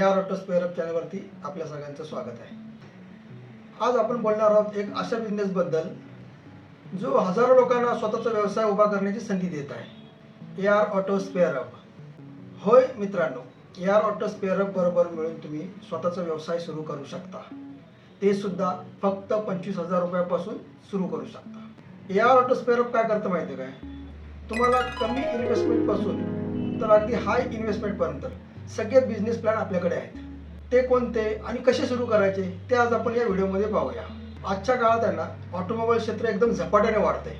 या auto spare up चॅनलवरती आपल्या सगळ्यांचं स्वागत आहे. आज आपण बोलणार आहोत एक अशा बिझनेसबद्दल जो हजारो लोकांना स्वतःचा व्यवसाय उभा करण्याची संधी देत आहे. A R auto spare up होय मित्रांनो A R auto spare up बरोबर मिळून तुम्ही स्वतःचा व्यवसाय सुरू करू शकता. ते सुद्धा फक्त पंचवीस हजार रुपयापासून सुरू करू शकता. A R auto spare up काय करतं माहिती काय? तुम्हाला कमी इन्व्हेस्टमेंटपासून तर अगदी हाय इन्व्हेस्टमेंटपर्यंत सगळे बिझनेस प्लॅन आपल्याकडे आहेत. ते कोणते आणि कसे सुरू करायचे ते आज आपण या व्हिडिओमध्ये पाहूया. आजच्या काळात आहे ना ऑटोमोबाईल क्षेत्र एकदम झपाट्याने वाढते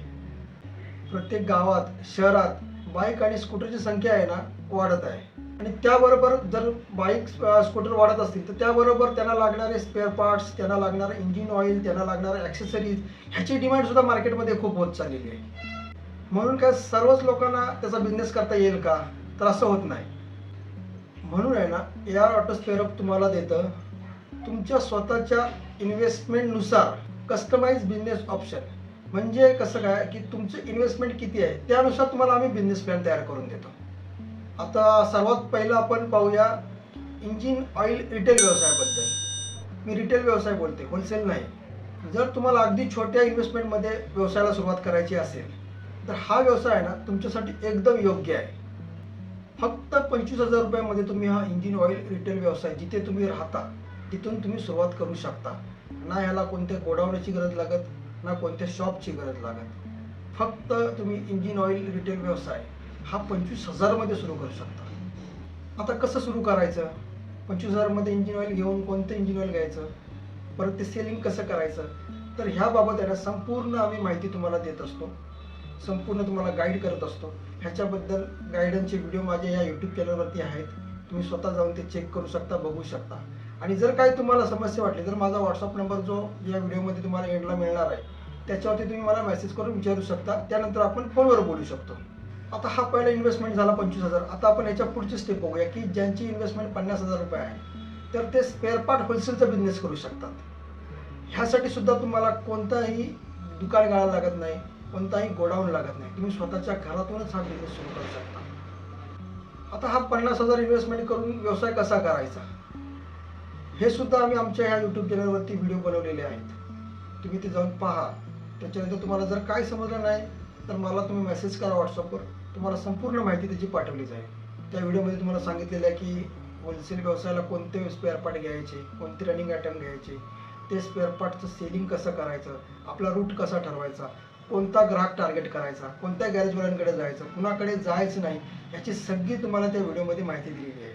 प्रत्येक गावात शहरात बाईक आणि स्कूटरची संख्या आहे ना वाढत आहे. आणि त्याबरोबर जर बाईक स्कूटर वाढत असतील तर त्याबरोबर त्यांना लागणारे स्पेअर पार्ट्स त्यांना लागणारं इंजिन ऑइल त्यांना लागणारे ॲक्सेसरीज ह्याची डिमांडसुद्धा मार्केटमध्ये खूप होत चाललेली आहे. म्हणून काय सर्वच लोकांना त्याचा बिझनेस करता येईल का? तर असं होत नाही. म्हणून आहे ना ए आर ऑटो स्पेअरअप तुम्हाला देतं. तुमच्या स्वतःच्या इन्व्हेस्टमेंटनुसार कस्टमाइज बिझनेस ऑप्शन म्हणजे कसं काय की तुमचं इन्व्हेस्टमेंट किती आहे त्यानुसार तुम्हाला आम्ही बिझनेस प्लॅन तयार करून देतो. आता सर्वात पहिलं आपण पाहूया इंजिन ऑइल रिटेल व्यवसायाबद्दल. मी रिटेल व्यवसाय बोलते होलसेल नाही. जर तुम्हाला अगदी छोट्या इन्व्हेस्टमेंटमध्ये व्यवसायाला सुरुवात करायची असेल तर हा व्यवसाय आहे ना तुमच्यासाठी एकदम योग्य आहे. फक्त पंचवीस हजार रुपयामध्ये तुम्ही हा इंजिन ऑइल रिटेल व्यवसाय जिथे तुम्ही राहता तिथून तुम्ही सुरुवात करू शकता. ना ह्याला कोणत्या गोडाऊनची गरज लागत ना कोणत्या शॉपची गरज लागत. फक्त तुम्ही इंजिन ऑइल रिटेल व्यवसाय हा पंचवीस हजारमध्ये सुरू करू शकता. आता कसं सुरू करायचं? पंचवीस हजारमध्ये इंजिन ऑइल घेऊन कोणतं इंजिन ऑइल घ्यायचं? परत ते सेलिंग कसं करायचं? तर ह्याबाबत याला संपूर्ण आम्ही माहिती तुम्हाला देत असतो. संपूर्ण तुम्हाला गाईड करत असतो. ह्याच्याबद्दल गायडन्सचे व्हिडिओ माझ्या या यूट्यूब चॅनलवरती आहेत. तुम्ही स्वतः जाऊन ते चेक करू शकता बघू शकता. आणि जर काही तुम्हाला समस्या वाटली तर माझा व्हॉट्सअप नंबर जो या व्हिडिओमध्ये तुम्हाला एंडला मिळणार आहे त्याच्यावरती तुम्ही मला मेसेज करून विचारू शकता. त्यानंतर आपण फोनवर बोलू शकतो. आता हा पहिला इन्व्हेस्टमेंट झाला पंचवीस हजार. आता आपण याच्या पुढची स्टेप बघूया की ज्यांची इन्व्हेस्टमेंट पन्नास हजार रुपये आहे तर ते स्पेअर पार्ट होलसेलचा बिझनेस करू शकतात. ह्यासाठी सुद्धा तुम्हाला कोणताही दुकान गाळा लागत नाही. कोणताही गोडाऊन लागत नाही. तुम्ही स्वतःच्या घरातूनच हा बिझनेस सुरू करू शकता. आता हा पन्नास हजार इन्व्हेस्टमेंट करून व्यवसाय कसा करायचा? हे सुद्धा आम्ही आमच्या ह्या यूट्यूब चॅनलवरती व्हिडिओ बनवलेले आहेत. तुम्ही ते जाऊन पहा. त्याच्यानंतर तुम्हाला जर काय समजलं नाही तर मला तुम्ही मेसेज करा व्हॉट्सअपवर तुम्हाला संपूर्ण माहिती त्याची पाठवली जाईल. त्या व्हिडिओमध्ये तुम्हाला सांगितलेलं आहे की होलसेल व्यवसायाला कोणते स्पेअर पार्ट घ्यायचे कोणते रनिंग आयटम घ्यायचे ते स्पेअर पार्टचं सेलिंग कसं करायचं आपला रूट कसा ठरवायचा कोणता ग्राहक टार्गेट करायचा कोणत्या गॅरेजवाल्यांकडे जायचं कुणाकडे जायचं नाही याची सगळी तुम्हाला त्या व्हिडिओमध्ये माहिती दिलेली आहे.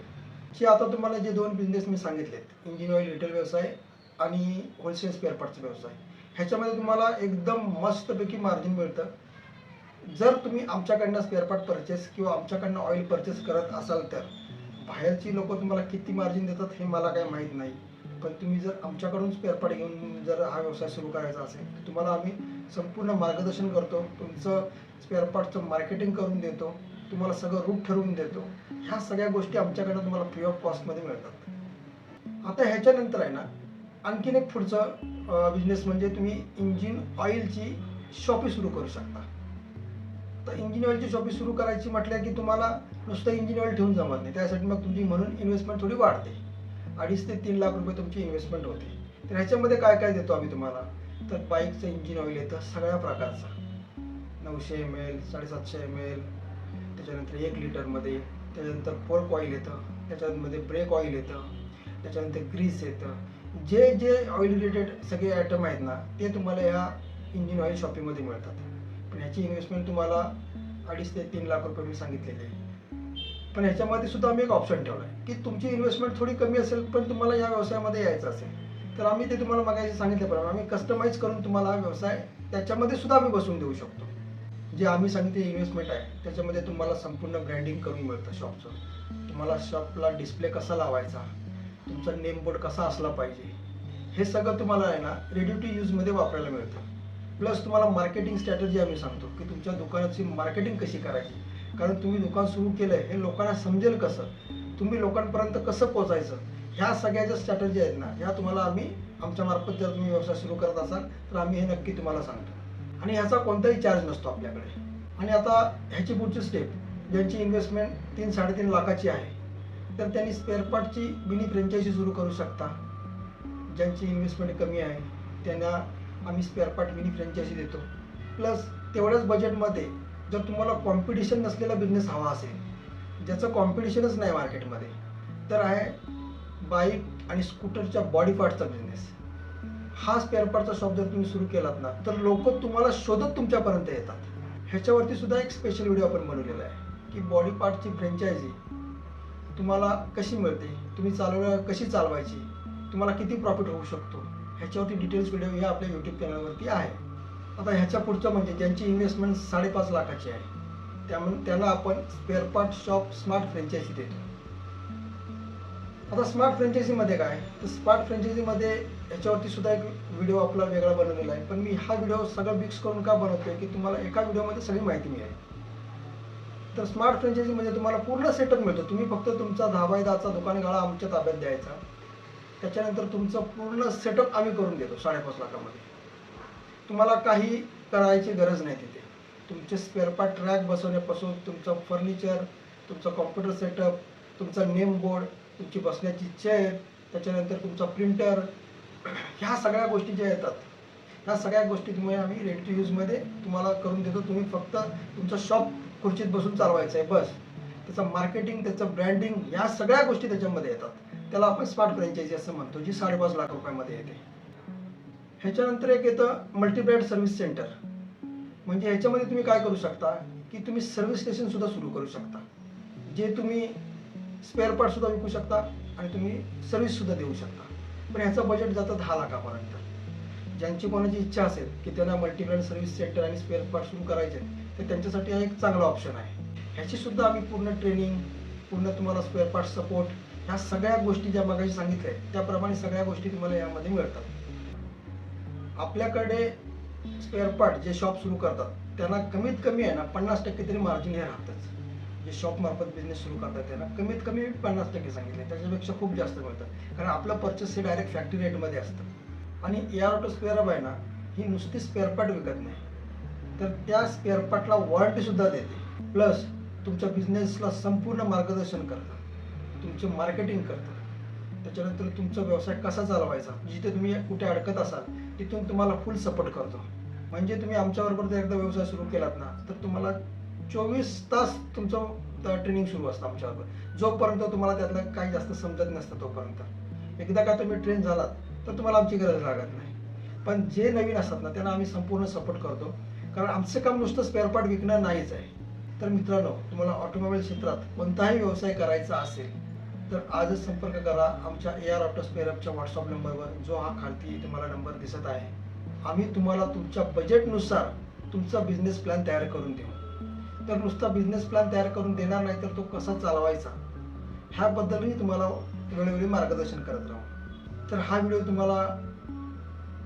की आता तुम्हाला जे दोन बिझनेस मी सांगितलेत इंजिन ऑइल रिटेल व्यवसाय आणि होलसेल स्पेअर पार्टचा व्यवसाय. ह्याच्यामध्ये तुम्हाला एकदम मस्तपैकी मार्जिन मिळतं. जर तुम्ही आमच्याकडनं स्पेअर पार्ट परचेस किंवा आमच्याकडनं ऑइल परचेस करत असाल तर बाहेरची लोक तुम्हाला किती मार्जिन देतात हे मला काही माहीत नाही. पण तुम्ही जर आमच्याकडून स्पेअर पार्ट घेऊन जर हा व्यवसाय सुरू करायचा असेल तर तुम्हाला आम्ही संपूर्ण मार्गदर्शन करतो तुमचं स्पेअर पार्टचं मार्केटिंग करून देतो तुम्हाला सगळं रूट ठरवून देतो. ह्या सगळ्या गोष्टी आमच्याकडनं तुम्हाला फ्री ऑफ कॉस्टमध्ये मिळतात. आता ह्याच्यानंतर आहे ना आणखीन एक पुढचं बिझनेस म्हणजे तुम्ही इंजिन ऑइलची शॉपी सुरू करू शकता. तर इंजिन ऑइलची शॉपी सुरू करायची म्हटलं की तुम्हाला नुसतं इंजिन ऑइल ठेवून जमत नाही. त्यासाठी मग तुमची म्हणून इन्व्हेस्टमेंट थोडी वाढते. अडीच ते तीन लाख रुपये तुमची इन्व्हेस्टमेंट होते. तर ह्याच्यामध्ये काय काय देतो आम्ही तुम्हाला? तर बाईकचं इंजिन ऑइल येतं सगळ्या प्रकारचं. नऊशे एम एल साडेसातशे एम एल त्याच्यानंतर एक लिटरमध्ये त्याच्यानंतर पोर्क ऑइल येतं त्याच्यामध्ये ब्रेक ऑइल येतं त्याच्यानंतर ग्रीस येतं. जे जे ऑइल रिलेटेड सगळे आयटम आहेत ना ते तुम्हाला ह्या इंजिन ऑइल शॉपिंगमध्ये मिळतात. पण ह्याची इन्व्हेस्टमेंट तुम्हाला अडीच ते तीन लाख रुपये मी सांगितलेले आहे. पण ह्याच्यामध्ये सुद्धा आम्ही एक ऑप्शन ठेवला आहे की तुमची इन्व्हेस्टमेंट थोडी कमी असेल पण तुम्हाला या व्यवसायामध्ये यायचं असेल तर आम्ही ते तुम्हाला मागायचे सांगितल्याप्रमाणे आम्ही कस्टमाइज करून तुम्हाला हा व्यवसाय त्याच्यामध्ये सुद्धा आम्ही बसवून देऊ शकतो. जे आम्ही सांगितले इन्व्हेस्टमेंट आहे त्याच्यामध्ये तुम्हाला संपूर्ण ब्रँडिंग करून मिळतं शॉपचं तुम्हाला शॉपला डिस्प्ले कसा लावायचा तुमचा नेम बोर्ड कसा असला पाहिजे हे सगळं तुम्हाला आहे ना रेडी टू यूजमध्ये वापरायला मिळतं. प्लस तुम्हाला मार्केटिंग स्ट्रॅटजी आम्ही सांगतो की तुमच्या दुकानाची मार्केटिंग कशी करायची कारण तुम्ही दुकान सुरू केलं आहे हे लोकांना समजेल कसं? तुम्ही लोकांपर्यंत कसं पोचायचं ह्या सगळ्या ज्या स्ट्रॅटजी आहेत ना ह्या तुम्हाला आम्ही आमच्या मार्फत जर तुम्ही व्यवसाय सुरू करत असाल तर आम्ही हे नक्की तुम्हाला सांगतो. आणि ह्याचा कोणताही चार्ज नसतो आपल्याकडे. आणि आता ह्याची पुढची स्टेप ज्यांची इन्व्हेस्टमेंट तीन साडेतीन लाखाची आहे तर त्यांनी स्पेअरपार्टची मिनी फ्रँचायझी सुरू करू शकता. ज्यांची इन्व्हेस्टमेंट कमी आहे त्यांना आम्ही स्पेअरपार्ट मिनी फ्रँचायझी देतो. प्लस तेवढ्याच बजेटमध्ये जर तुम्हाला कॉम्पिटिशन नसलेला बिझनेस हवा असेल ज्याचं कॉम्पिटिशनच नाही मार्केटमध्ये तर आहे बाईक आणि स्कूटरच्या बॉडी पार्टचा बिझनेस हा स्पेअर पार्टचा शॉप जर तुम्ही सुरू केलात ना तर लोक तुम्हाला शोधत तुमच्यापर्यंत येतात. ह्याच्यावरती सुद्धा एक स्पेशल व्हिडिओ आपण बनवलेला आहे की बॉडी पार्टची फ्रँचायझी तुम्हाला कशी मिळते तुम्ही चालवल्या कशी चालवायची तुम्हाला किती प्रॉफिट होऊ शकतो ह्याच्यावरती डिटेल्स व्हिडिओ हे आपल्या यूट्यूब चॅनलवरती आहे. आता ह्याच्या पुढचं म्हणजे ज्यांची इन्व्हेस्टमेंट साडेपाच लाखाची आहे त्यामुळे त्यांना आपण spare part shop smart franchise देतो. आता स्मार्ट फ्रँचायझीमध्ये काय तर स्मार्ट फ्रँचायझीमध्ये ह्याच्यावरती सुद्धा एक व्हिडिओ आपला वेगळा बनवलेला आहे. पण मी हा व्हिडिओ सगळं मिक्स करून का बनवतोय की तुम्हाला एका व्हिडिओमध्ये सगळी माहिती मिळेल. तर स्मार्ट फ्रँचायझी म्हणजे तुम्हाला पूर्ण सेटअप मिळतो. तुम्ही फक्त तुमचा दहा बाय दहाचा दुकान गाळा आमच्या ताब्यात द्यायचा. त्याच्यानंतर तुमचं पूर्ण सेटअप आम्ही करून देतो साडेपाच लाखामध्ये. तुम्हाला काही करायची गरज नाही तिथे. तुमचे स्पेअर पार्ट ट्रॅक बसवण्यापासून तुमचं फर्निचर तुमचं कॉम्प्युटर सेटअप तुमचा नेम बोर्ड तुमची बसण्याची चेअर त्याच्यानंतर तुमचा प्रिंटर ह्या सगळ्या गोष्टी ज्या येतात ह्या सगळ्या गोष्टी तुम्ही आम्ही रेट टू यूजमध्ये तुम्हाला करून देतो. तुम्ही फक्त तुमचं शॉप खुर्चीत बसून चालवायचं आहे बस. त्याचं मार्केटिंग त्याचं ब्रँडिंग ह्या सगळ्या गोष्टी त्याच्यामध्ये येतात. त्याला आपण स्मार्ट फ्रँचायझी असं म्हणतो जी साडेपाच लाख रुपयामध्ये येते. ह्याच्यानंतर एक येतं मल्टीब्रँड सर्व्हिस सेंटर म्हणजे ह्याच्यामध्ये तुम्ही काय करू शकता? की तुम्ही सर्व्हिस स्टेशन सुद्धा सुरू करू शकता. जे तुम्ही स्पेअर पार्ट सुद्धा विकू शकता आणि तुम्ही सर्व्हिस सुद्धा देऊ शकता. पण ह्याचं बजेट जातं दहा लाखापर्यंत. ज्यांची कोणाची इच्छा असेल की त्यांना मल्टीब्रँड सर्व्हिस सेंटर आणि स्पेअर पार्ट सुरू करायचे तर त्यांच्यासाठी हा एक चांगला ऑप्शन आहे. ह्याची सुद्धा आम्ही पूर्ण ट्रेनिंग पूर्ण तुम्हाला स्पेअर पार्ट सपोर्ट ह्या सगळ्या गोष्टी ज्या मगाशी सांगितल्या आहेत त्याप्रमाणे सगळ्या गोष्टी तुम्हाला यामध्ये मिळतात. आपल्याकडे स्पेअर पार्ट जे शॉप सुरू करतात त्यांना कमीत कमी आहे ना पन्नास टक्के तरी मार्जिन हे राहतंच. जे शॉप मार्फत बिझनेस सुरू करतात त्यांना कमीत कमी पन्नास टक्के सांगितले. त्याच्यापेक्षा खूप जास्त मिळतं कारण आपलं पर्चेस हे डायरेक्ट फॅक्टरी रेटमध्ये असतं. आणि एअर ऑटो स्पेअर अप आहे ना ही नुसती स्पेअर पार्ट विकत नाही. तर त्या स्पेअर पार्टला वॉरंटीसुद्धा देते. प्लस तुमच्या बिझनेसला संपूर्ण मार्गदर्शन करतं तुमचे मार्केटिंग करतं त्याच्यानंतर तुमचा व्यवसाय कसा चालवायचा? जिथे तुम्ही कुठे अडकत असाल तिथून तुम्हाला फुल सपोर्ट करतो. म्हणजे तुम्ही आमच्याबरोबर जर एकदा व्यवसाय सुरू केलात ना तर तुम्हाला चोवीस तास तुमचं ट्रेनिंग सुरू असतं आमच्याबरोबर जोपर्यंत तुम्हाला त्यातलं काही जास्त समजत नसतं तोपर्यंत. एकदा का तुम्ही ट्रेन झालात तर तुम्हाला आमची गरज लागत नाही. पण जे नवीन असतात ना त्यांना आम्ही संपूर्ण सपोर्ट करतो. कारण आमचं काम नुसतं स्पेअरपार्ट विकणं नाहीच आहे. तर मित्रांनो तुम्हाला ऑटोमोबाईल क्षेत्रात कोणताही व्यवसाय करायचा असेल तर आजच संपर्क करा. आमच्या ए आर ऑटो स्पेअरअपच्या व्हॉट्सअप नंबरवर जो हा खालती तुम्हाला नंबर दिसत आहे. आम्ही तुम्हाला तुमच्या बजेटनुसार तुमचा बिझनेस प्लॅन तयार करून देऊ. तर नुसता बिझनेस प्लॅन तयार करून देणार नाही तर तो कसा चालवायचा? ह्याबद्दलही तुम्हाला वेळोवेळी मार्गदर्शन करत राहू. तर हा व्हिडिओ तुम्हाला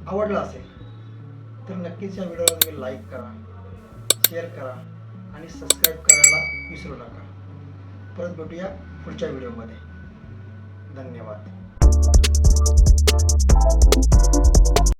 आवडला असेल तर नक्कीच या व्हिडिओला तुम्ही लाईक करा शेअर करा आणि सबस्क्राईब करायला विसरू नका. परत भेटूया पुढच्या व्हिडिओमध्ये धन्यवाद.